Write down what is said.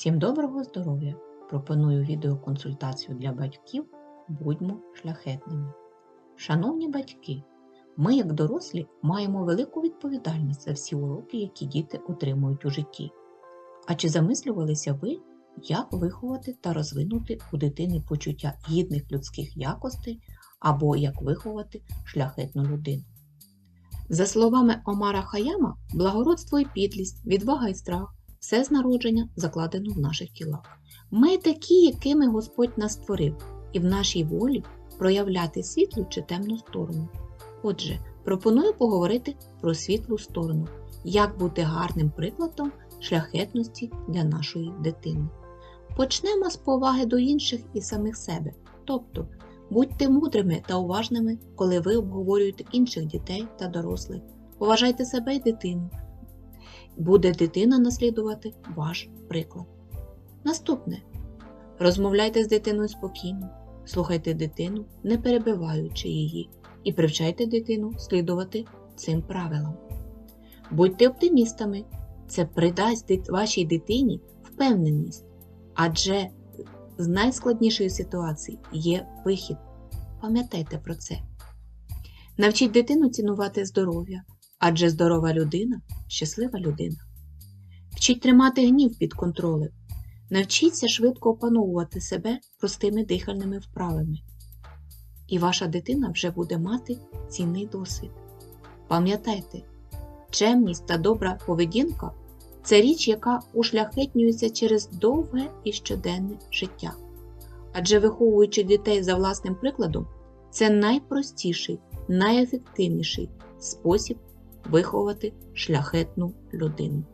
Всім доброго здоров'я! Пропоную відеоконсультацію для батьків Будьмо шляхетними. Шановні батьки, ми, як дорослі, маємо велику відповідальність за всі уроки, які діти отримують у житті. А чи замислювалися ви, як виховати та розвинути у дитини почуття гідних людських якостей або як виховати шляхетну людину? За словами Омара Хаяма, благородство і підлість, відвага і страх все з народження закладено в наших тілах. Ми такі, якими Господь нас створив, і в нашій волі проявляти світлу чи темну сторону. Отже, пропоную поговорити про світлу сторону, як бути гарним прикладом шляхетності для нашої дитини. Почнемо з поваги до інших і самих себе, тобто будьте мудрими та уважними, коли ви обговорюєте інших дітей та дорослих. Поважайте себе і дитину. Буде дитина наслідувати ваш приклад. Наступне. Розмовляйте з дитиною спокійно, слухайте дитину, не перебиваючи її, і привчайте дитину слідувати цим правилам. Будьте оптимістами, це придасть вашій дитині впевненість, адже з найскладнішої ситуації є вихід. Пам'ятайте про це. Навчіть дитину цінувати здоров'я, адже здорова людина щаслива людина. Вчіть тримати гнів під контролем. Навчіться швидко опановувати себе простими дихальними вправами. І ваша дитина вже буде мати цінний досвід. Пам'ятайте, чемність та добра поведінка це річ, яка ушляхетнюється через довге і щоденне життя. Адже виховуючи дітей за власним прикладом, це найпростіший, найефективніший спосіб виховати шляхетну людину.